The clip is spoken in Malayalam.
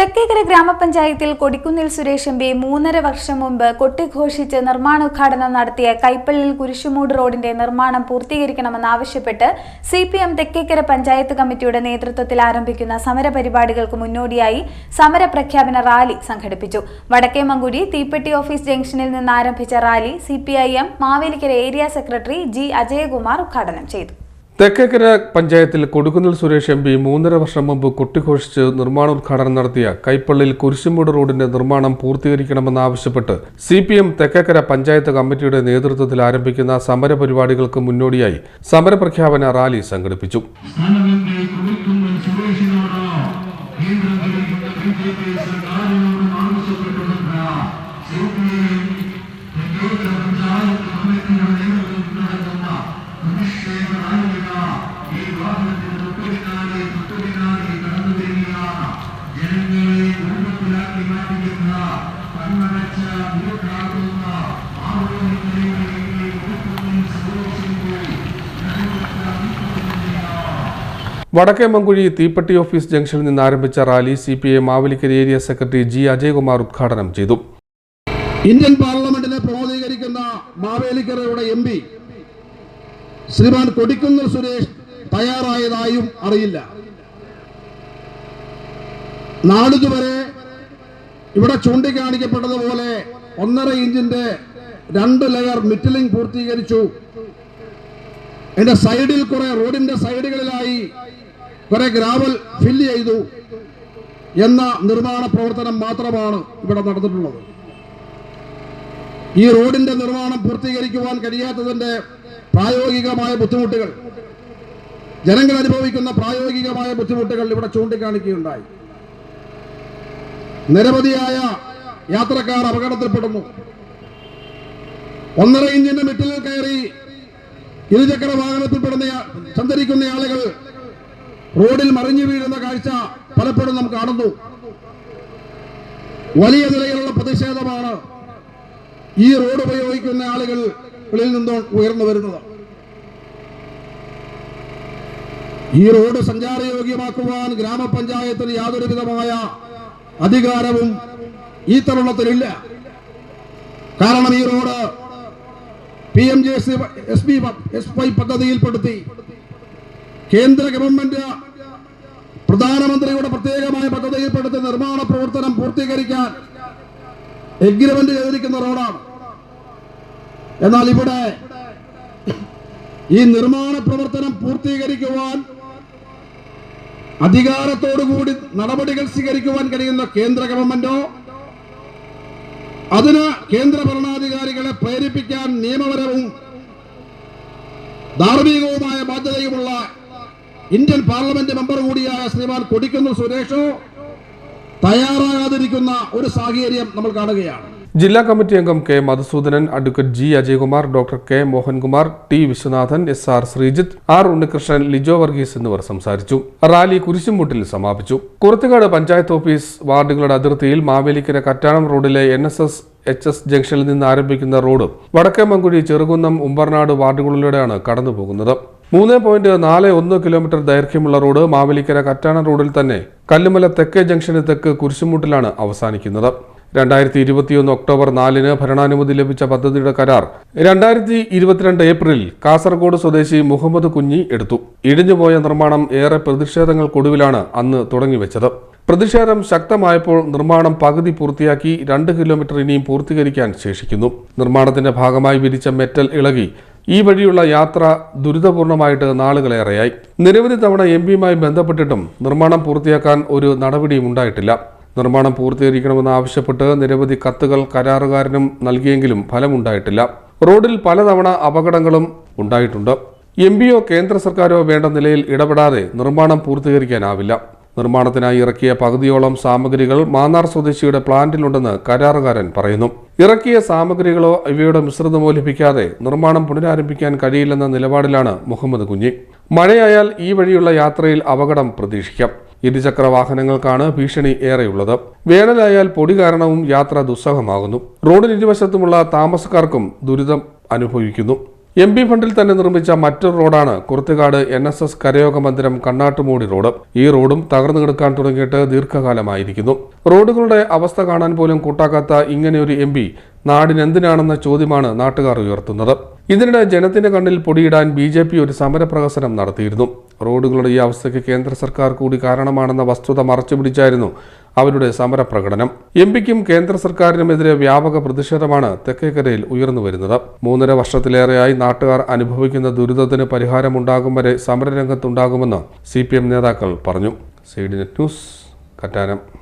തെക്കേക്കര ഗ്രാമപഞ്ചായത്തിൽ കൊടിക്കുന്നിൽ സുരേഷ് എം പി മൂന്നര വർഷം മുമ്പ് കൊട്ടിഘോഷിച്ച് നിർമ്മാണോദ്ഘാടനം നടത്തിയ കൈപ്പള്ളിൽ കുരിശുമൂട് റോഡിന്റെ നിർമ്മാണം പൂർത്തീകരിക്കണമെന്നാവശ്യപ്പെട്ട് C P M Thekkekara panchayat കമ്മിറ്റിയുടെ നേതൃത്വത്തിൽ ആരംഭിക്കുന്ന സമരപരിപാടികൾക്ക് മുന്നോടിയായി സമരപ്രഖ്യാപന റാലി സംഘടിപ്പിച്ചു. വടക്കേമങ്കുടി തീപ്പെട്ടി ഓഫീസ് ജംഗ്ഷനിൽ നിന്ന് ആരംഭിച്ച rally C P I M Mavelikkara area secretary G Ajayakumar ഉദ്ഘാടനം ചെയ്തു. തെക്കേക്കര പഞ്ചായത്തിൽ കൊടുക്കുന്നിൽ സുരേഷ് എം പി മൂന്നര വർഷം മുമ്പ് കൊട്ടിഘോഷിച്ച് നിർമ്മാണോദ്ഘാടനം നടത്തിയ കൈപ്പള്ളിയിൽ കുരിശുമൂട് റോഡിന്റെ നിർമ്മാണം പൂർത്തീകരിക്കണമെന്നാവശ്യപ്പെട്ട് C P M Thekkekara panchayat കമ്മിറ്റിയുടെ നേതൃത്വത്തിൽ ആരംഭിക്കുന്ന സമരപരിപാടികൾക്ക് മുന്നോടിയായി സമരപ്രഖ്യാപന റാലി സംഘടിപ്പിച്ചു സുരേഷിനോട് കേന്ദ്രം ഭരിക്കുന്ന ബി ജെ പി സർക്കാരിനോട് ആവശ്യപ്പെട്ടുകൊണ്ട് C P I Thekkekara panchayat കമ്മിറ്റിയുടെ നേതൃത്വത്തിൽ നടത്തുന്ന പ്രതിഷേധ റാലിക വടക്കേ മങ്കുഴി തീപ്പെട്ടി ഓഫീസ് ജംഗ്ഷനിൽ നിന്ന് ആരംഭിച്ച rally C P I Mavelikkara area secretary G Ajayakumar ഉദ്ഘാടനം ചെയ്തു. ഇന്ത്യൻ പാർലമെന്റിനെ പ്രമോദീകരിക്കുന്ന മാവേലിക്കരയുടെ എം പി ശ്രീമാൻ കൊടിക്കുന്നിൽ സുരേഷ് തയ്യാറായതായും അറിയില്ല. നാളിതുവരെ ഇവിടെ ചൂണ്ടിക്കാണിക്കപ്പെട്ടതുപോലെ ഒന്നര ഇഞ്ചിന്റെ രണ്ട് ലെയർ മിറ്റിലിംഗ് പൂർത്തീകരിച്ചു. എന്റെ സൈഡിൽ കുറെ റോഡിന്റെ സൈഡുകളിലായി കുറെ ഗ്രാവൽ ഫില്ല് ചെയ്തു എന്ന നിർമ്മാണ പ്രവർത്തനം മാത്രമാണ് ഇവിടെ നടന്നിട്ടുള്ളത്. ഈ റോഡിന്റെ നിർമ്മാണം പൂർത്തീകരിക്കുവാൻ കഴിയാത്തതിന്റെ പ്രായോഗികമായ ബുദ്ധിമുട്ടുകൾ ജനങ്ങൾ അനുഭവിക്കുന്ന പ്രായോഗികമായ ബുദ്ധിമുട്ടുകൾ ഇവിടെ ചൂണ്ടിക്കാണിക്കുകയുണ്ടായി. നിരവധിയായ യാത്രക്കാർ അപകടത്തിൽപ്പെടുന്നു. ഒന്നര ഇഞ്ചിന്റെ മെറ്റലിൽ കയറി ഇരുചക്ര വാഹനത്തിൽപ്പെടുന്ന സഞ്ചരിക്കുന്ന ആളുകൾ റോഡിൽ മറിഞ്ഞു വീഴുന്ന കാഴ്ച പലപ്പോഴും നാം കാണുന്നു. വലിയ നിലയിലുള്ള പ്രതിഷേധമാണ് ഈ റോഡ് ഉപയോഗിക്കുന്ന ആളുകളിൽ നിന്നും ഉയർന്നു വരുന്നത്. ഈ റോഡ് സഞ്ചാരയോഗ്യമാക്കുവാൻ ഗ്രാമപഞ്ചായത്തിന് യാതൊരു വിധമായ അധികാരവും ഈ തരുണത്തിലില്ല. കാരണം ഈ road P M J S B S Y പദ്ധതിയിൽപ്പെടുത്തി കേന്ദ്ര ഗവൺമെന്റ് പ്രധാനമന്ത്രിയുടെ പ്രത്യേകമായ പദ്ധതിയിൽപ്പെടുത്തി നിർമ്മാണ പ്രവർത്തനം പൂർത്തീകരിക്കാൻ എഗ്രിമെന്റ് ചെയ്തിരിക്കുന്ന റോഡാണ്. എന്നാൽ ഇവിടെ ഈ നിർമ്മാണ പ്രവർത്തനം പൂർത്തീകരിക്കുവാൻ അധികാരത്തോടുകൂടി നടപടികൾ സ്വീകരിക്കുവാൻ കഴിയുന്ന കേന്ദ്ര ഗവൺമെന്റോ അതിന് കേന്ദ്ര ഭരണാധികാരികളെ പ്രേരിപ്പിക്കാൻ നിയമപരവും ധാർമ്മികവുമായ ബാധ്യതയുമുള്ള ഇന്ത്യൻ പാർലമെന്റ് മെമ്പർ കൂടിയായ ശ്രീമാൻ കൊടിക്കുന്നിൽ സുരേഷോ തയ്യാറാകാതിരിക്കുന്ന ഒരു സാഹചര്യം നമ്മൾ കാണുകയാണ്. ജില്ലാ കമ്മിറ്റി അംഗം K Madhusoodanan advocate G Ajayakumar doctor K Mohankumar T Viswanathan S R Sreejith R Unnikrishnan Lijo Varghese എന്നിവർ സംസാരിച്ചു. റാലി കുരിശുമുട്ടിൽ സമാപിച്ചു. കുറത്തുകാട് പഞ്ചായത്ത് ഓഫീസ് വാർഡുകളുടെ അതിർത്തിയിൽ മാവേലിക്കര കറ്റാണം റോഡിലെ N S S H S ജംഗ്ഷനിൽ നിന്ന് ആരംഭിക്കുന്ന റോഡ് വടക്കേമങ്കുഴി ചെറുകുന്നം ഉമ്പർനാട് വാർഡുകളിലൂടെയാണ് കടന്നുപോകുന്നത്. മൂന്ന് പോയിന്റ് നാല് ഒന്ന് കിലോമീറ്റർ ദൈർഘ്യമുള്ള റോഡ് മാവേലിക്കര കറ്റാണം റോഡിൽ തന്നെ കല്ലുമല തെക്കേ ജംഗ്ഷന് തെക്ക് കുരിശുമുട്ടിലാണ് അവസാനിക്കുന്നത്. രണ്ടായിരത്തി ഇരുപത്തിയൊന്ന് ഒക്ടോബർ നാലിന് ഭരണാനുമതി ലഭിച്ച പദ്ധതിയുടെ കരാർ രണ്ടായിരത്തി ഇരുപത്തിരണ്ട് ഏപ്രിലിൽ കാസർഗോഡ് സ്വദേശി മുഹമ്മദ് കുഞ്ഞി എടുത്തു. ഇടിഞ്ഞുപോയ നിർമ്മാണം ഏറെ പ്രതിഷേധങ്ങൾക്കൊടുവിലാണ് അന്ന് തുടങ്ങിവെച്ചത്. പ്രതിഷേധം ശക്തമായപ്പോൾ നിർമ്മാണം പകുതി പൂർത്തിയാക്കി രണ്ട് കിലോമീറ്റർ ഇനിയും പൂർത്തീകരിക്കാൻ ശേഷിക്കുന്നു. നിർമ്മാണത്തിന്റെ ഭാഗമായി വിരിച്ച മെറ്റൽ ഇളകി ഈ വഴിയുള്ള യാത്ര ദുരിതപൂർണമായിട്ട് നാളുകളേറെയായി. നിരവധി തവണ എം പിയുമായി ബന്ധപ്പെട്ടിട്ടും നിർമ്മാണം പൂർത്തിയാക്കാൻ ഒരു നടപടിയും ഉണ്ടായിട്ടില്ല. നിർമ്മാണം പൂർത്തീകരിക്കണമെന്ന് ആവശ്യപ്പെട്ട് നിരവധി കത്തുകൾ കരാറുകാരനും നൽകിയെങ്കിലും ഫലമുണ്ടായിട്ടില്ല. റോഡിൽ പലതവണ അപകടങ്ങളും ഉണ്ടായിട്ടുണ്ട്. എം പിയോ കേന്ദ്ര സർക്കാരോ വേണ്ട നിലയിൽ ഇടപെടാതെ നിർമ്മാണം പൂർത്തീകരിക്കാനാവില്ല. നിർമ്മാണത്തിനായി ഇറക്കിയ പകുതിയോളം സാമഗ്രികൾ മാന്നാർ സ്വദേശിയുടെ പ്ലാന്റിലുണ്ടെന്ന് കരാറുകാരൻ പറയുന്നു. ഇറക്കിയ സാമഗ്രികളോ ഇവയുടെ മിശ്രിതമോ ലഭിക്കാതെ നിർമ്മാണം പുനരാരംഭിക്കാൻ കഴിയില്ലെന്ന നിലപാടിലാണ് മുഹമ്മദ് കുഞ്ഞി. മഴയായാൽ ഈ വഴിയുള്ള യാത്രയിൽ അപകടം പ്രതീക്ഷിക്കാം. ഇരുചക്ര വാഹനങ്ങൾക്കാണ് ഭീഷണി ഏറെയുള്ളത്. വേനലായാൽ പൊടി കാരണവും യാത്ര ദുസ്സഹമാകുന്നു. റോഡിന് ഇരുവശത്തുമുള്ള താമസക്കാർക്കും ദുരിതം അനുഭവിക്കുന്നു. എം പി ഫണ്ടിൽ തന്നെ നിർമ്മിച്ച മറ്റൊരു റോഡാണ് കുർത്തുകാട് എൻ എസ് എസ് കരയോഗ മന്ദിരം കണ്ണാട്ടുമൂടി റോഡ്. ഈ റോഡും തകർന്നു കിടക്കാൻ തുടങ്ങിയിട്ട് ദീർഘകാലമായിരിക്കുന്നു. റോഡുകളുടെ അവസ്ഥ കാണാൻ പോലും കൂട്ടാക്കാത്ത ഇങ്ങനെയൊരു എം പി നാടിനെന്തിനാണെന്ന ചോദ്യമാണ് നാട്ടുകാർ ഉയർത്തുന്നത്. ഇതിനിടെ ജനത്തിന്റെ കണ്ണിൽ പൊടിയിടാൻ ബി ഒരു സമരപ്രഹസനം നടത്തിയിരുന്നു. റോഡുകളുടെ ഈ അവസ്ഥയ്ക്ക് കേന്ദ്ര സർക്കാർ കൂടി കാരണമാണെന്ന വസ്തുത മറച്ചുപിടിച്ചായിരുന്നു അവരുടെ സമരപ്രകടനം. എം പിക്കും കേന്ദ്ര സർക്കാരിനുമെതിരെ വ്യാപക പ്രതിഷേധമാണ് തെക്കേക്കരയിൽ ഉയർന്നു വരുന്നത്. മൂന്നര വർഷത്തിലേറെയായി നാട്ടുകാർ അനുഭവിക്കുന്ന ദുരിതത്തിന് പരിഹാരമുണ്ടാകും വരെ സമരരംഗത്തുണ്ടാകുമെന്ന് സി പി എം നേതാക്കൾ പറഞ്ഞു. C D net news Kattanam.